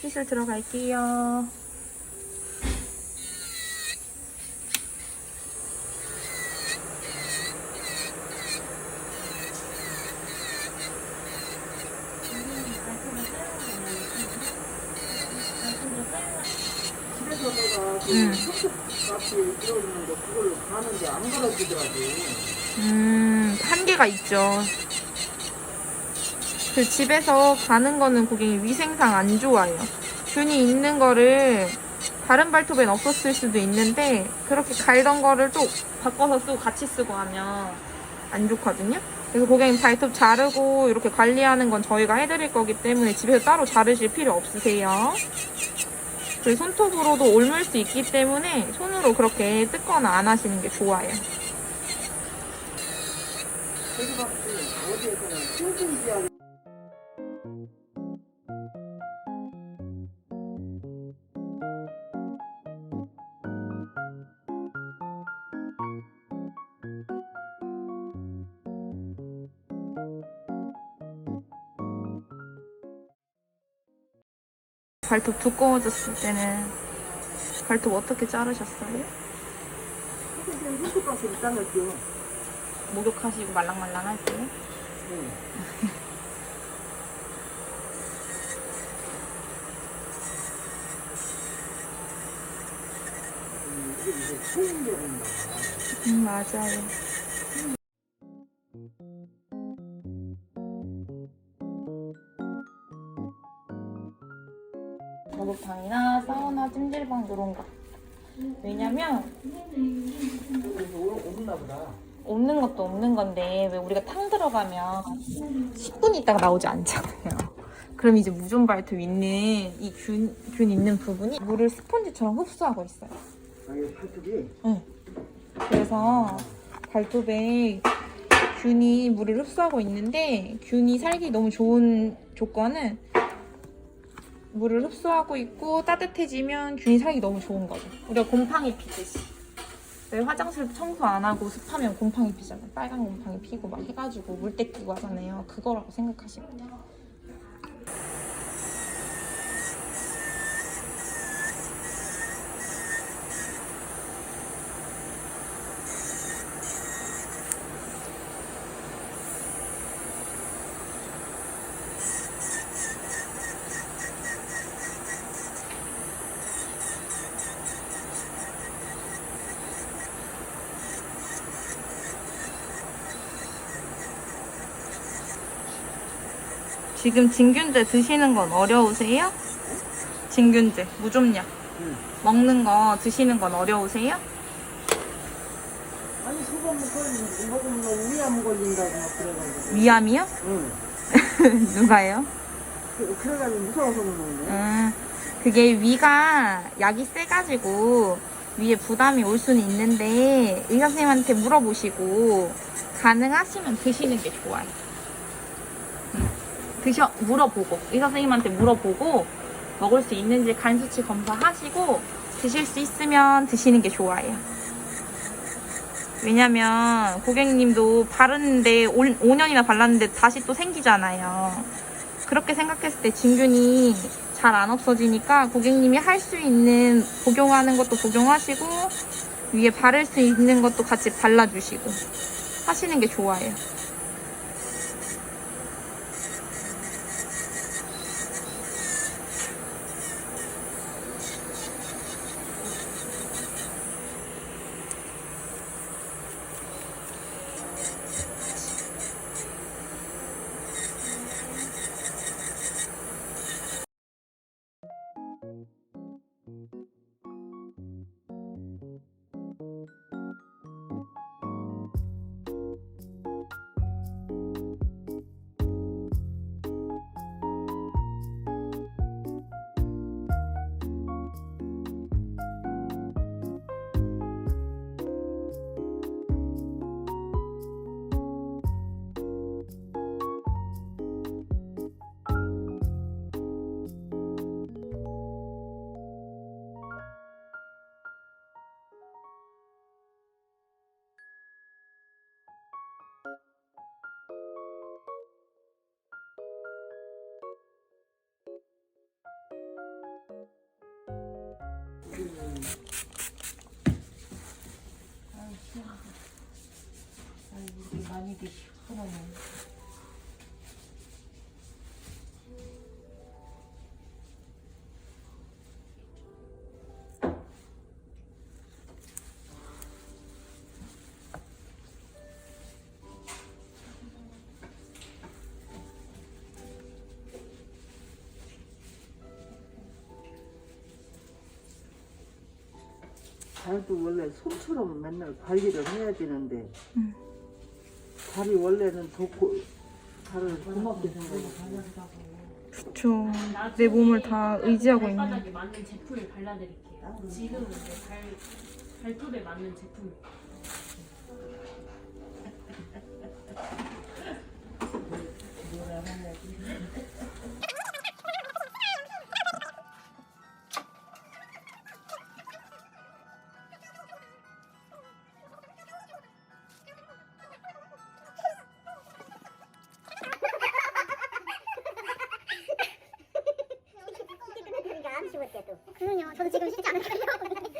시술 들어갈게요. 내가 그 음. 석탑같이 들어오는 거 그걸로 가는데 안 갈아주더라고. 음, 한계가 있죠. 그 집에서 가는 거는 고객님 위생상 안 좋아요. 균이 있는 거를 다른 발톱엔 없었을 수도 있는데 그렇게 갈던 거를 또 바꿔서 쓰고 같이 쓰고 하면 안 좋거든요. 그래서 고객님 발톱 자르고 이렇게 관리하는 건 저희가 해드릴 거기 때문에 집에서 따로 자르실 필요 없으세요. 그 손톱으로도 옮을 수 있기 때문에 손으로 그렇게 뜯거나 안 하시는 게 좋아요. 그래서 봤지 어디에서는 싱싱지하게 발톱 두꺼워졌을 때는 발톱 어떻게 자르셨어요? 근데 흙밭에 있다녔죠. 목욕하시고 말랑말랑할 때? 네. 음, 이게 이제 소음되는다. 음, 맞아요. 이런 거. 왜냐면 그래서 없나 보다. 없는 것도 없는 건데 왜 우리가 탕 들어가면 10분 있다가 나오지 않잖아요. 그럼 이제 무좀 발톱 있는 이 균 균 있는 부분이 물을 스펀지처럼 흡수하고 있어요. 아, 이 팔뚝이 그래서 발톱에 균이 물을 흡수하고 있는데 균이 살기 너무 좋은 조건은 물을 흡수하고 있고 따뜻해지면 균이 살기 너무 좋은 거죠. 우리가 곰팡이 피듯이. 왜 화장실 청소 안 하고 습하면 곰팡이 피잖아요. 빨간 곰팡이 피고 막 해가지고 물때 끼고 하잖아요. 그거라고 생각하시면 돼요. 지금 진균제 드시는 건 어려우세요? 진균제, 무좀약. 응. 먹는 거 드시는 건 어려우세요? 아니 그거 먹으면 먹으면 뭐 위암 걸린다고 막 그래가지고. 위암이요? 응. 누가요? 그, 그래가지고 무서워서 먹는데. 음, 그게 위가 약이 세가지고 위에 부담이 올 수는 있는데 의사 선생님한테 물어보시고 가능하시면 드시는 게 좋아요. 음, 드셔 물어보고 의사 선생님한테 물어보고 먹을 수 있는지 간 수치 검사하시고 드실 수 있으면 드시는 게 좋아요. 왜냐면 고객님도 바르는데 5년이나 발랐는데 다시 또 생기잖아요. 그렇게 생각했을 때 진균이 잘 안 없어지니까 고객님이 할 수 있는 복용하는 것도 복용하시고 위에 바를 수 있는 것도 같이 발라주시고 하시는 게 좋아요. 아이, 많이 드시고 하나는. 발도 원래 손처럼 맨날 관리를 해야 되는데 응. 발이 원래는 좋고 발을 고맙게 생각하고 그쵸. 내 몸을 다 의지하고 있네. 발바닥에 맞는 제품을 발라드릴게요. 지금은 발 발톱에 맞는 제품. 그럼요. 저도 지금 쉽지 않을걸요.